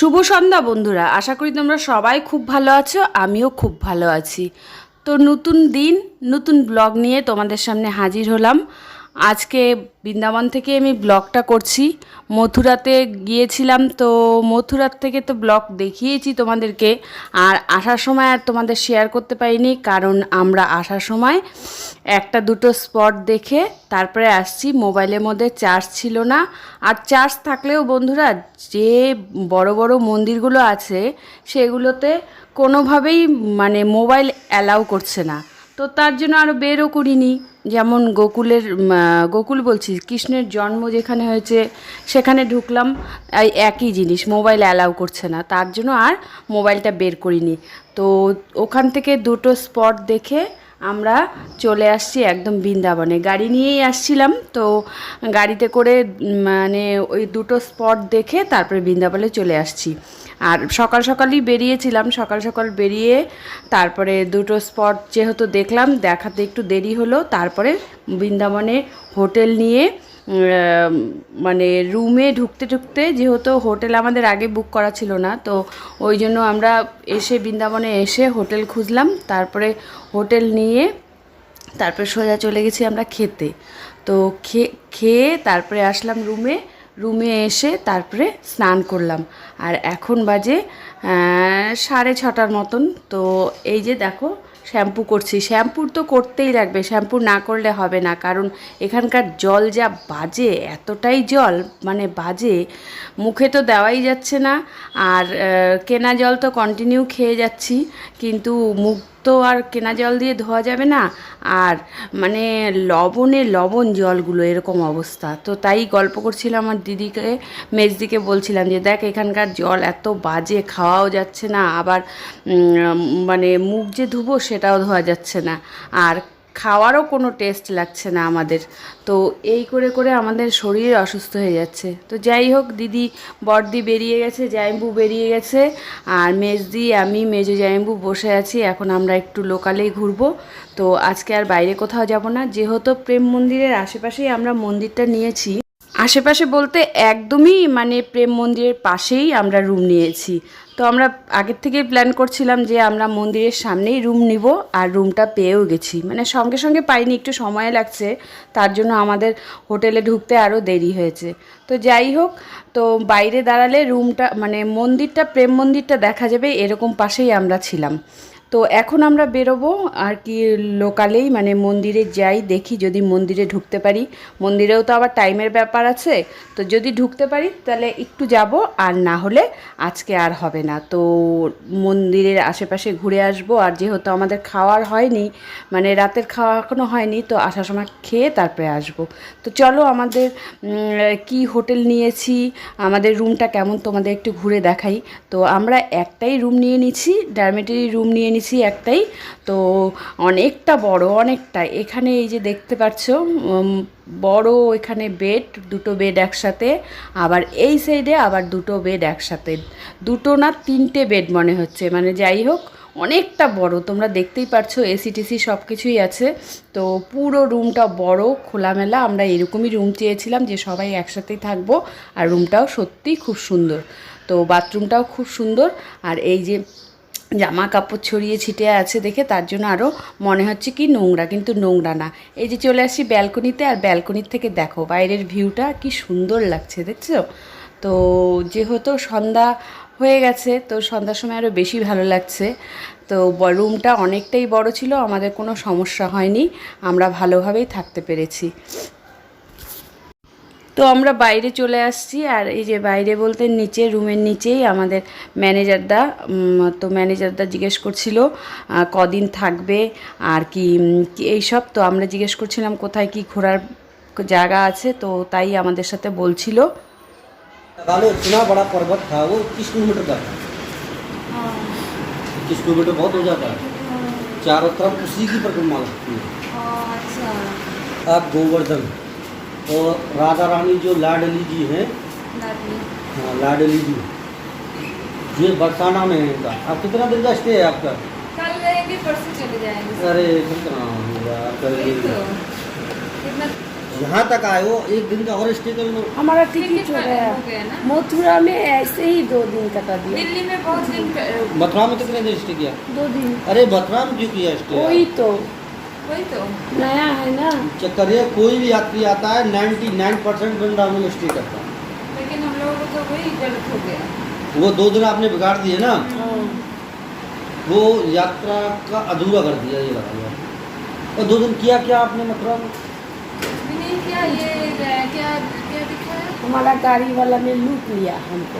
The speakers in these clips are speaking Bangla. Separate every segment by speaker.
Speaker 1: শুভ সন্ধ্যা, বন্ধুরা। আশা করি তোমরা সবাই খুব ভালো আছো, আমিও খুব ভালো আছি। তো নতুন দিন, নতুন ব্লগ নিয়ে তোমাদের সামনে হাজির হলাম। আজকে বৃন্দাবন থেকে আমি ব্লগটা করছি। মথুরাতে গিয়েছিলাম, তো মথুরার থেকে তো ব্লগ দেখিয়েছি তোমাদেরকে। আর আসার সময় আর তোমাদের শেয়ার করতে পারিনি, কারণ আমরা আসার সময় একটা দুটো স্পট দেখে তারপরে আসছি। মোবাইলের মধ্যে চার্জ ছিল না। আর চার্জ থাকলেও বন্ধুরা, যে বড় বড় মন্দিরগুলো আছে, সেগুলোতে কোনোভাবেই মানে মোবাইল অ্যালাউ করছে না। তো তার জন্য আরও বেরও করিনি। যেমন গোকুলের গোকুল বলছি, কৃষ্ণের জন্ম যেখানে হয়েছে, সেখানে ঢুকলাম একই জিনিস, মোবাইল অ্যালাউ করছে না, তার জন্য আর মোবাইলটা বের করিনি। তো ওখান থেকে দুটো স্পট দেখে আমরা চলে আসছি একদম বৃন্দাবনে। গাড়ি নিয়েই আসছিলাম, তো গাড়িতে করে মানে ওই দুটো স্পট দেখে তারপরে বৃন্দাবনে চলে আসছি। আর সকাল সকালই বেরিয়েছিলাম, সকাল সকাল বেরিয়ে তারপরে দুটো স্পট যেহেতু দেখলাম, দেখাতে একটু দেরি হলো, তারপরে বৃন্দাবনে হোটেল নিয়ে মানে রুমে ঢুকতে ঢুকতে যেহেতু হোটেল আমাদের আগে বুক করা ছিল না, তো ওই জন্য আমরা এসে বৃন্দাবনে এসে হোটেল খুঁজলাম, তারপরে হোটেল নিয়ে তারপরে সোজা চলে গেছি আমরা খেতে। তো খেয়ে খেয়ে তারপরে আসলাম রুমে রুমে এসে তারপরে স্নান করলাম। আর এখন বাজে সাড়ে ছটার মতন। তো এই যে দেখো, শ্যাম্পু করছি। শ্যাম্পুর তো করতেই লাগবে, শ্যাম্পু না করলে হবে না। কারণ এখানকার জল যা বাজে, এতটাই জল মানে বাজে, মুখে তো দেওয়াই যাচ্ছে না। আর কেনা জল তো কন্টিনিউ খেয়ে যাচ্ছি। কিন্তু মুখ তো আর কেনা জল দিয়ে ধোয়া যাবে না। আর মানে লবণে লবণ জলগুলো, এরকম অবস্থা। তো তাই গল্প করছিলাম আমার দিদিকে, মেজদিকে বলছিলাম যে, দেখ, এখানকার জল এত বাজে, খাওয়াও যাচ্ছে না। আবার মানে মুখ যে ধুবো, সেটাও ধোয়া যাচ্ছে না। আর খাওয়ারও কোনো টেস্ট লাগছে না আমাদের। তো এই করে করে আমাদের শরীর অসুস্থ হয়ে যাচ্ছে। তো যাই হোক, দিদি, বড়দি বেরিয়ে গেছে জাইম্বু বেরিয়ে গেছে, আর মেজদি, আমি, মেজো জাইম্বু বসে আছি। এখন আমরা একটু লোকালেই ঘুরবো। তো আজকে আর বাইরে কোথাও যাব না। যেহেতু প্রেম মন্দিরের আশেপাশেই আমরা মন্দিরটা নিয়েছি। আশেপাশে বলতে একদমই মানে প্রেম মন্দিরের পাশেই আমরা রুম নিয়েছি। তো আমরা আগের থেকেই প্ল্যান করছিলাম যে আমরা মন্দিরের সামনেই রুম নিব আর রুমটা পেয়েও গেছি। মানে সঙ্গে সঙ্গে পাইনি, একটু সময় লাগছে। তার জন্য আমাদের হোটেলে ঢুকতে আরও দেরি হয়েছে। তো যাই হোক, তো বাইরে দাঁড়ালে রুমটা মানে মন্দিরটা, প্রেম মন্দিরটা দেখা যাবে, এরকম পাশেই আমরা ছিলাম। তো এখন আমরা বেরোবো আর কি লোকালেই মানে মন্দিরে যাই, দেখি যদি মন্দিরে ঢুকতে পারি। মন্দিরেও তো আবার টাইমের ব্যাপার আছে, তো যদি ঢুকতে পারি তাহলে একটু যাব, আর না হলে আজকে আর হবে না। তো মন্দিরের আশেপাশে ঘুরে আসব, আর যেহেতু আমাদের খাওয়ার হয়নি মানে রাতের খাওয়া এখনও হয়নি, তো আসার সময় খেয়ে তারপরে আসব। তো চলো আমাদের কি হোটেল নিয়েছি, আমাদের রুমটা কেমন তোমাদের একটু ঘুরে দেখাই। তো আমরা একটাই রুম নিয়ে নিচ্ছি ডারমেটারি রুম নিয়ে নিচ্ছি একটাই। তো অনেকটা বড় অনেকটা এখানে এই যে দেখতে পাচ্ছ বড় এখানে বেড, দুটো বেড একসাথে। আবার এই সাইডে আবার দুটো বেড একসাথে। দুটো না তিনটে বেড মনে হচ্ছে। মানে যাই হোক, অনেকটা বড়। তোমরা দেখতেই পারছ এসি টিসি সব কিছুই আছে। তো পুরো রুমটা বড়, খোলামেলা। আমরা এরকমই রুম চেয়েছিলাম যে সবাই একসাথেই থাকব। আর রুমটাও সত্যিই খুব সুন্দর। তো বাথরুমটাও খুব সুন্দর। আর এই যে জামা কাপড় ছড়িয়ে ছিটিয়ে আছে দেখে তার জন্য আরও মনে হচ্ছে কি নোংরা, কিন্তু নোংরা না। এই যে চলে আসি ব্যালকনিতে আর ব্যালকনির থেকে দেখো বাইরের ভিউটা কি সুন্দর লাগছে, দেখছ? তো যেহেতু সন্ধ্যা হয়ে গেছে, তো সন্ধ্যার সময় আরও বেশি ভালো লাগছে। তো রুমটা অনেকটাই বড় ছিল, আমাদের কোনো সমস্যা হয়নি, আমরা ভালোভাবেই থাকতে পেরেছি। তো আমরা বাইরে চলে আসছি আর এই যে বাইরে বলতে নিচে রুমের নিচেই আমাদের ম্যানেজারদা উম, তো ম্যানেজারদা জিজ্ঞেস করছিল আহ, কদিন থাকবে আর কি উম, কি এইসব তো আমরা জিজ্ঞেস করছিলাম কোথায় কি ঘোরার জায়গা আছে তো তাই আমাদের साथे বলছিল
Speaker 2: काले इतना बड़ा पर्वत था वो किस किलोमीटर का था किस किलोमीटर बहुत हो जाता है चारों तरफ उसी की परिक्रमा लगती है
Speaker 3: अच्छा
Speaker 2: अब गोवर्धन और राधा रानी जो लाडली जी हैं हाँ लाडली जी। ये बरसाना में है इनका। अब कितना दिन का स्टे है आपका?
Speaker 3: कल रहेंगे परसों चले जाएँगे।
Speaker 2: अरे कितना होगा
Speaker 3: तो।
Speaker 2: कल यहाँ तक आए हो एक दिन का और स्टे कर लो।
Speaker 1: हमारा टिकट हो गया
Speaker 3: हो
Speaker 1: मथुरा में ऐसे ही दो दिन कटा दिया।
Speaker 3: दिल्ली में बहुत दिन
Speaker 2: मथुरा में कितने दिन स्टे किया?
Speaker 1: दो दिन।
Speaker 2: अरे मथुरा में क्यों किया स्टे
Speaker 1: वही तो।
Speaker 3: वही तो।
Speaker 1: नया है ना?
Speaker 2: चेक करिए कोई भी यात्री आता है 99 परसेंट वृंदावन में स्टे करता है।
Speaker 3: लेकिन हम लोगों को तो वही गलत हो गया।
Speaker 2: वो दो दिन आपने बिगाड़ दिए ना।
Speaker 1: हाँ।
Speaker 2: वो यात्रा का अधूरा कर दिया ये लगा हुआ और दो दिन किया क्या आपने मथुरा में?
Speaker 3: नहीं किया ये क्या क्या दिखाया?
Speaker 1: हमारा गाड़ी वाला ने लूट लिया हमको।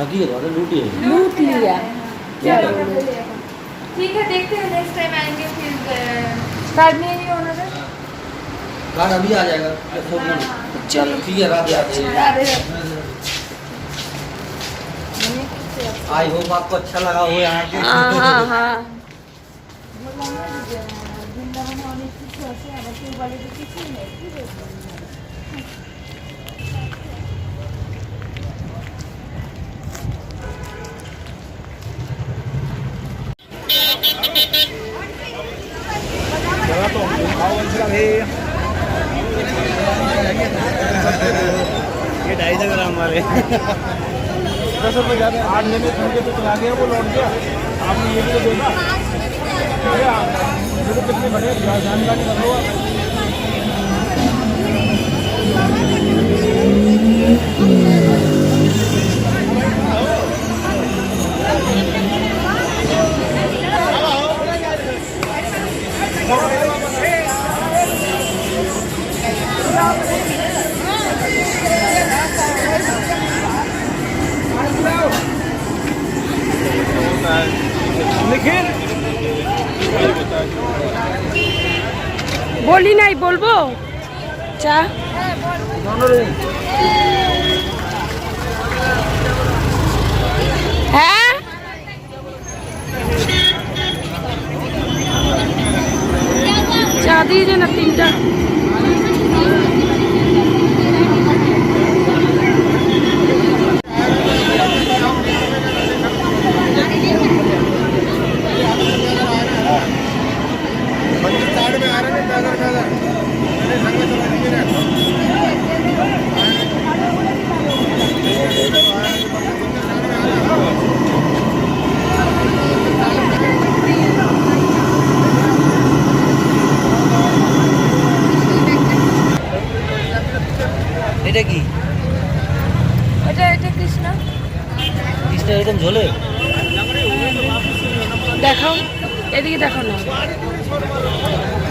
Speaker 2: हकीकत लूटी
Speaker 1: लूट लिया। क्या?
Speaker 3: ठीक है देखते हैं नेक्स्ट टाइम आएँगे फिर कार्ड नहीं है होना था?
Speaker 2: कार्ड अभी आ जाएगा सोचना नहीं।
Speaker 1: चलो
Speaker 2: ठीक है आते हैं। आई होप आपको अच्छा लगा हो यहाँ के
Speaker 1: हाँ हाँ हाँ
Speaker 4: ये ढाई सौ ग्राम वाले। दस रुपये ज़्यादा। आठ लेने घंटे तो चला गया वो लौट गया। आपने ये भी तो देखा। भैया कितने बड़े जानकारी कर लो आप।
Speaker 1: বলি নাই বলব? চা। হ্যাঁ? চা দিয়ে না তিনটা।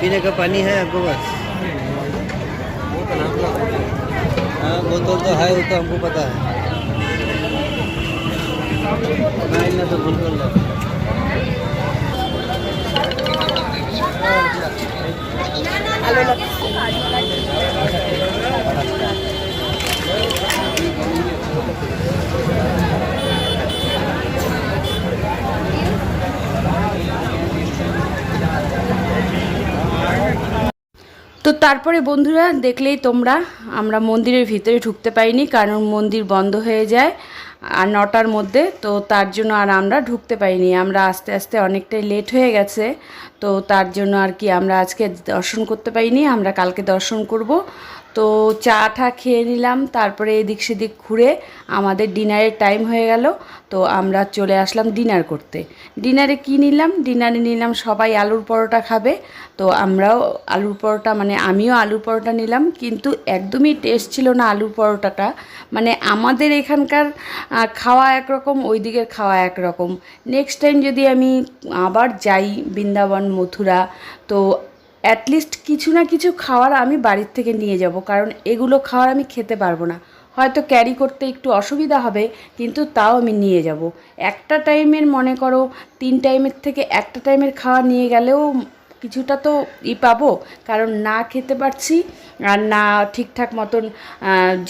Speaker 2: पीने का पानी है आपको बस हाँ बोतल तो है वो तो हमको पता है नहीं ना तो भूल कर लो
Speaker 1: তো তারপরে বন্ধুরা দেখলেই তোমরা, আমরা মন্দিরের ভিতরে ঢুকতে পাইনি কারণ মন্দির বন্ধ হয়ে যায় আর নটার মধ্যে, তো তার জন্য আর আমরা ঢুকতে পাইনি আমরা আস্তে আস্তে অনেকটাই লেট হয়ে গেছে, তো তার জন্য আর কি আমরা আজকে দর্শন করতে পারিনি, আমরা কালকে দর্শন করব। তো চা টা খেয়ে নিলাম, তারপরে এদিক সেদিক ঘুরে আমাদের ডিনারের টাইম হয়ে গেল, তো আমরা চলে আসলাম ডিনার করতে। ডিনারে কি নিলাম? ডিনারে নিলাম সবাই আলুর পরোটা খাবে, তো আমরাও আলুর পরোটা মানে আমিও আলুর পরোটা নিলাম, কিন্তু একদমই টেস্ট ছিল না আলুর পরোটাটা। মানে আমাদের এখানকার খাওয়া একরকম ওই দিকের খাওয়া একরকম। নেক্সট টাইম যদি আমি আবার যাই বৃন্দাবন, মথুরা, তো অ্যাটলিস্ট কিছু না কিছু খাওয়ার আমি বাড়ির থেকে নিয়ে যাব, কারণ এগুলো খাওয়ার আমি খেতে পারব না। হয়তো ক্যারি করতে একটু অসুবিধা হবে, কিন্তু তাও আমি নিয়ে যাব। একটা টাইমের মনে করো, তিন টাইমের থেকে একটা টাইমের খাওয়া নিয়ে গেলেও কিছুটা তো ই পাবো, কারণ না খেতে পারছি, আর না ঠিকঠাক মতন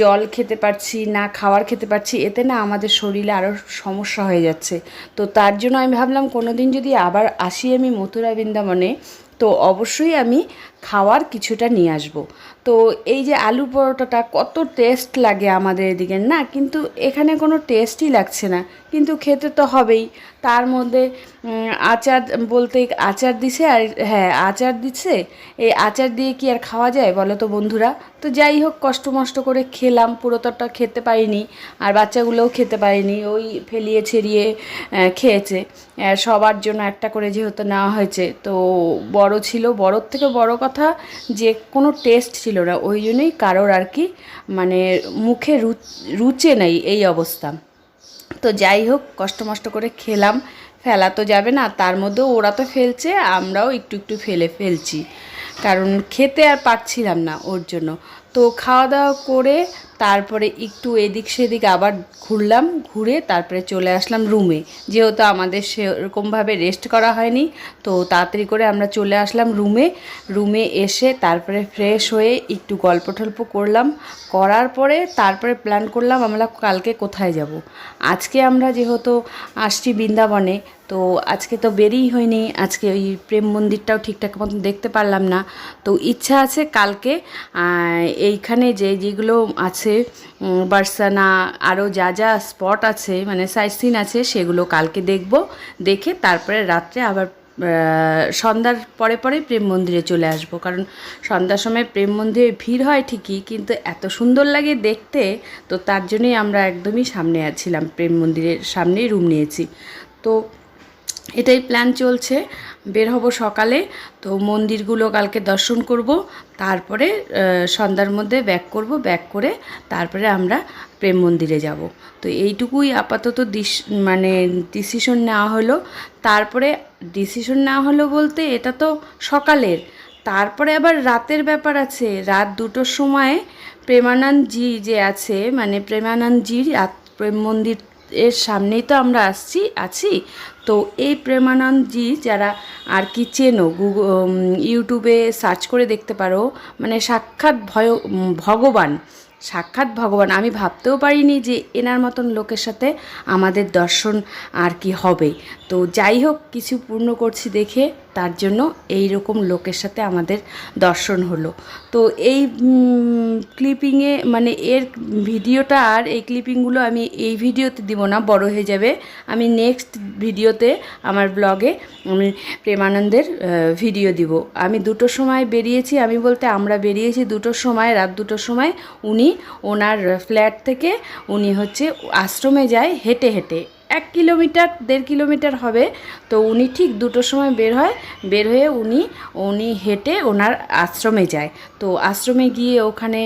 Speaker 1: জল খেতে পারছি, না খাবার খেতে পারছি, এতে না আমাদের শরীরে আরও সমস্যা হয়ে যাচ্ছে। তো তার জন্য আমি ভাবলাম কোনো দিন যদি আবার আসি আমি মথুরা বৃন্দাবনে তো অবশ্যই আমি খাওয়ার কিছুটা নিয়ে আসব। তো এই যে আলু পরোটাটা কত টেস্ট লাগে আমাদের এদিকে, না? কিন্তু এখানে কোনো টেস্টই লাগছে না। কিন্তু খেতে তো হবেই। তার মধ্যে আচার বলতে আচার দিছে আর হ্যাঁ আচার দিচ্ছে এই আচার দিয়ে কি আর খাওয়া যায় বলো তো বন্ধুরা? তো যাই হোক, কষ্ট মষ্ট করে খেলাম। পুরোতরটা খেতে পারিনি আর বাচ্চাগুলোও খেতে পারিনি। ওই ফেলিয়ে ছেড়িয়ে খেয়েছে। সবার জন্য একটা করে যেহেতু নেওয়া হয়েছে, তো বড় ছিল। বড়োর থেকে বড় কথা যে কোনো টেস্ট ছিল না, ওই জন্যই কারোর আর কি মানে মুখে রুচে নেই এই অবস্থা। তো যাই হোক, কষ্ট মষ্ট করে খেলাম, ফেলা তো যাবে না, তার মধ্যে ওরা তো ফেলছে, আমরাও একটু একটু ফেলে ফেলছি। কারণ খেতে আর পারছিলাম না ওর জন্য। তো খাওয়া দাওয়া করে তারপরে একটু এদিক সেদিক আবার ঘুরলাম, ঘুরে তারপরে চলে আসলাম রুমে যেহেতু আমাদের সেরকমভাবে রেস্ট করা হয়নি, তো তাড়াতাড়ি করে আমরা চলে আসলাম রুমে রুমে এসে তারপরে ফ্রেশ হয়ে একটু গল্প টল্প করলাম। করার পরে তারপরে প্ল্যান করলাম আমরা কালকে কোথায় যাব। আজকে আমরা যেহেতু আসছি বৃন্দাবনে, তো আজকে তো বেরিয়ে হয়নি। আজকে ওই প্রেম মন্দিরটাও ঠিকঠাক মতন দেখতে পারলাম না। তো ইচ্ছা আছে কালকে এইখানে যে যেগুলো আছে উম, বার্সানা আরও যা যা স্পট আছে মানে সাইট সিন আছে সেগুলো কালকে দেখব। দেখে তারপরে রাত্রে আবার সন্ধ্যার পরে পরে প্রেম মন্দিরে চলে আসব। কারণ সন্ধ্যার সময় প্রেম মন্দিরে ভিড় হয় ঠিকই কিন্তু এত সুন্দর লাগে দেখতে তো তার জন্যই আমরা একদমই সামনে আছিলাম। প্রেম মন্দিরের সামনেই রুম নিয়েছি। তো এটাই প্ল্যান চলছে। বের হব সকালে। তো মন্দিরগুলো কালকে দর্শন করব, তারপরে সন্ধ্যার মধ্যে ব্যাক করব, ব্যাক করে তারপরে আমরা প্রেম মন্দিরে যাব। তো এইটুকুই আপাতত ডিস মানে ডিসিশন নেওয়া হলো। তারপরে ডিসিশন নেওয়া হলো বলতে এটা তো সকালের। তারপরে আবার রাতের ব্যাপার আছে। রাত দুটোর সময় প্রেমানন্দজি যে আছে মানে প্রেমানন্দজির রাত- প্রেম মন্দির এর সামনেই তো আমরা আসছি, আছি। তো এই প্রেমানন্দজি যারা আর কি চেনো গুগল ইউটিউবে সার্চ করে দেখতে পারো মানে সাক্ষাৎ ভয় ভগবান, সাক্ষাৎ ভগবান। আমি ভাবতেও পারিনি যে এনার মতন লোকের সাথে আমাদের দর্শন আর কি হবে। তো যাই হোক, কিছু পূর্ণ করছি দেখে। তার জন্য এই রকম লোকের সাথে আমাদের দর্শন হলো। তো এই ক্লিপিংয়ে মানে এর ভিডিওটা আর এই ক্লিপিংগুলো আমি এই ভিডিওতে দিব না, বড় হয়ে যাবে। আমি নেক্সট ভিডিওতে আমার ব্লগে আমি প্রেমানন্দের ভিডিও দিব। আমি দুটোর সময় বেরিয়েছি, আমি বলতে আমরা বেরিয়েছি দুটোর সময়, রাত দুটোর সময় উনি ওনার ফ্ল্যাট থেকে উনি হচ্ছে আশ্রমে যায় হেঁটে হেঁটে। এক কিলোমিটার, দেড় কিলোমিটার হবে। তো উনি ঠিক দুটোর সময় বের হয়। বের হয়ে উনি উনি হেঁটে ওনার আশ্রমে যায়। তো আশ্রমে গিয়ে ওখানে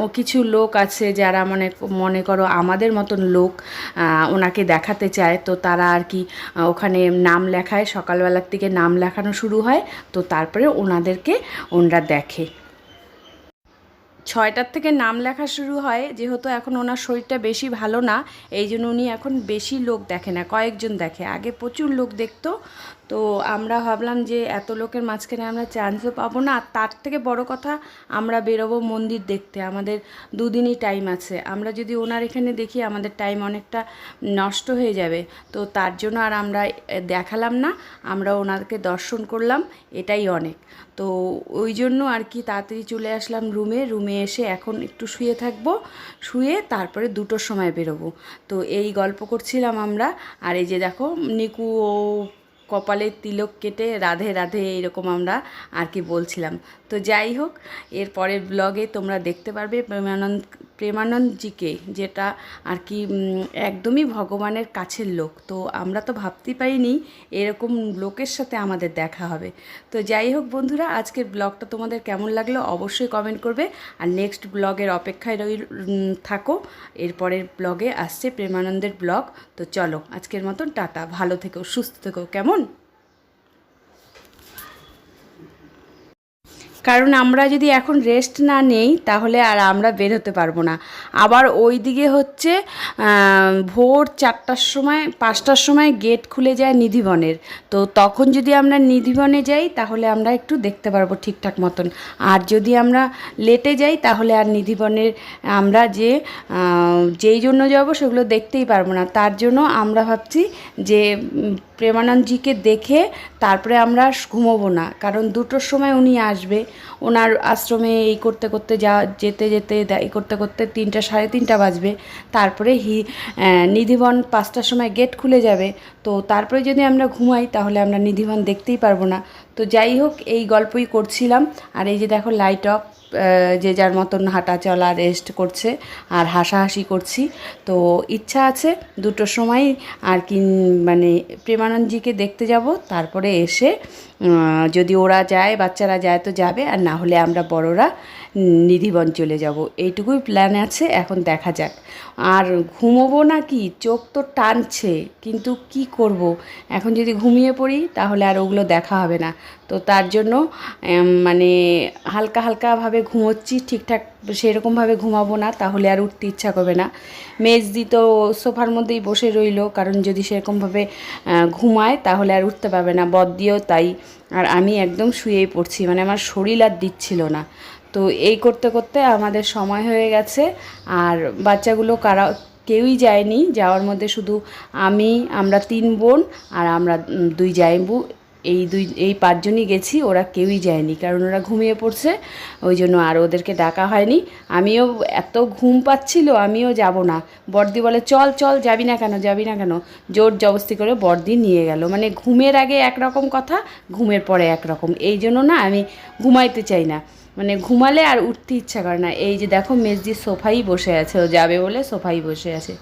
Speaker 1: ও কিছু লোক আছে যারা মনে মনে করো আমাদের মতন লোক ওনাকে দেখাতে চায়। তো তারা আর কি ওখানে নাম লেখায়। সকালবেলার থেকে নাম লেখানো শুরু হয়। তো তারপরে ওনাদেরকে ওনারা দেখে। ছয়টার থেকে নাম লেখা শুরু হয়, যেহেতু এখন ওনার শরীরটা বেশি ভালো না, এই জন্য উনি এখন বেশি লোক দেখে না, কয়েকজন দেখে। আগে প্রচুর লোক দেখতো তো আমরা ভাবলাম যে এত লোকের মাঝখানে আমরা চান্সও পাবো না। আর তার থেকে বড় কথা, আমরা বেরোবো মন্দির দেখতে। আমাদের দুদিনই টাইম আছে। আমরা যদি ওনার এখানে দেখি, আমাদের টাইম অনেকটা নষ্ট হয়ে যাবে। তো তার জন্য আর আমরা দেখালাম না। আমরা ওনাকে দর্শন করলাম। এটাই অনেক। তো ওই জন্য আর কি তাড়াতাড়ি চলে আসলাম রুমে রুমে এসে এখন একটু শুয়ে থাকব। শুয়ে তারপরে দুটোর সময় বেরোবো। তো এই গল্প করছিলাম আমরা। আর এই যে দেখো, নিকু ও কপালে তিলক কেটে রাধে রাধে এরকম আমরা আর কি বলছিলাম। তো যাই হোক, এর পরের ব্লগে তোমরা দেখতে পারবে প্রেমানন্দ প্রেমানন্দজিকে, যেটা আর কি একদমই ভগবানের কাছের লোক। তো আমরা তো ভাবতে পারিনি এরকম লোকের সাথে আমাদের দেখা হবে। তো যাই হোক বন্ধুরা, আজকের ব্লগটা তোমাদের কেমন লাগল অবশ্যই কমেন্ট করবে। আর নেক্সট ব্লগের অপেক্ষায় রই থাকো। এরপরের ব্লগে আসছে প্রেমানন্দের ব্লগ। তো চলো, আজকের মতন টাটা। ভালো থেকো, সুস্থ থেকো। কেমন? কারণ আমরা যদি এখন রেস্ট না নেই, তাহলে আর আমরা বের হতে পারব না। আবার ওই দিকে হচ্ছে ভোর চারটার সময়, পাঁচটার সময় গেট খুলে যায় নিধিবনের। তো তখন যদি আমরা নিধিবনে যাই, তাহলে আমরা একটু দেখতে পারব ঠিকঠাক মতন। আর যদি আমরা লেটে যাই, তাহলে আর নিধিবনের আমরা যে যেই জন্য যাব সেগুলো দেখতেই পারব না। তার জন্য আমরা ভাবছি যে প্রেমানন্দজিকে দেখে তারপরে আমরা ঘুমোবো না। কারণ দুটোর সময় উনি আসবে। ওনার আশ্রমে এই করতে করতে যা যেতে যেতে এই করতে করতে তিনটা, সাড়ে তিনটা বাজবে। তারপরে হি নিধিবন পাঁচটার সময় গেট খুলে যাবে। তো তারপরে যদি আমরা ঘুমাই, তাহলে আমরা নিধিবন দেখতেই পারব না। তো যাই হোক, এই গল্পই করছিলাম। আর এই যে দেখো লাইট অফ যে যার মতন হাঁটা চলা রেস্ট করছে আর হাসাহাসি করছি। তো ইচ্ছা আছে দুটোর সময় আর কি মানে প্রেমানন্দজিকে দেখতে যাব। তারপরে এসে যদি ওরা যায়, বাচ্চারা যায় তো যাবে, আর না হলে আমরা বড়রা নিধিবন চলে যাব। এইটুকুই প্ল্যান আছে, এখন দেখা যাক। আর ঘুমোবো না কি চোখ তো টানছে, কিন্তু কি করব? এখন যদি ঘুমিয়ে পড়ি, তাহলে আর ওগুলো দেখা হবে না। তো তার জন্য মানে হালকা হালকাভাবে ঘুমোচ্ছি, ঠিকঠাক সেরকমভাবে ঘুমাবো না, তাহলে আর উঠতে ইচ্ছা করবে না। মেজদি তো সোফার মধ্যেই বসে রইল, কারণ যদি সেরকমভাবে ঘুমায়, তাহলে আর উঠতে পারবে না। বদ দিয়েও তাই। আর আমি একদম শুয়েই পড়ছি মানে আমার শরীর আর দিচ্ছিল না। তো এই করতে করতে আমাদের সময় হয়ে গেছে, আর বাচ্চাগুলো কারা, কেউই যায়নি। যাওয়ার মধ্যে শুধু আমি, আমরা তিন বোন, আর আমরা দুই জাইবু। এই দুই, এই পাঁচজনই গেছি, ওরা কেউই যায়নি, কারণ ওরা ঘুমিয়ে পড়ছে, ওই জন্য আর ওদেরকে ডাকা হয়নি। আমিও এত ঘুম পাচ্ছিল, আমিও যাব না। বর্দি বলে, চল চল, যাবি না কেন, যাবি না কেন? জোর জবস্তি করে বর্দি নিয়ে গেল। মানে ঘুমের আগে একরকম কথা, ঘুমের পরে একরকম। এই জন্য না, আমি ঘুমাইতে চাই না। মানে ঘুমালে আর উঠতে ইচ্ছা করে না। এই যে দেখো মেজদি সোফাই বসে আছে, ও যাবে বলে সোফাই বসে আছে।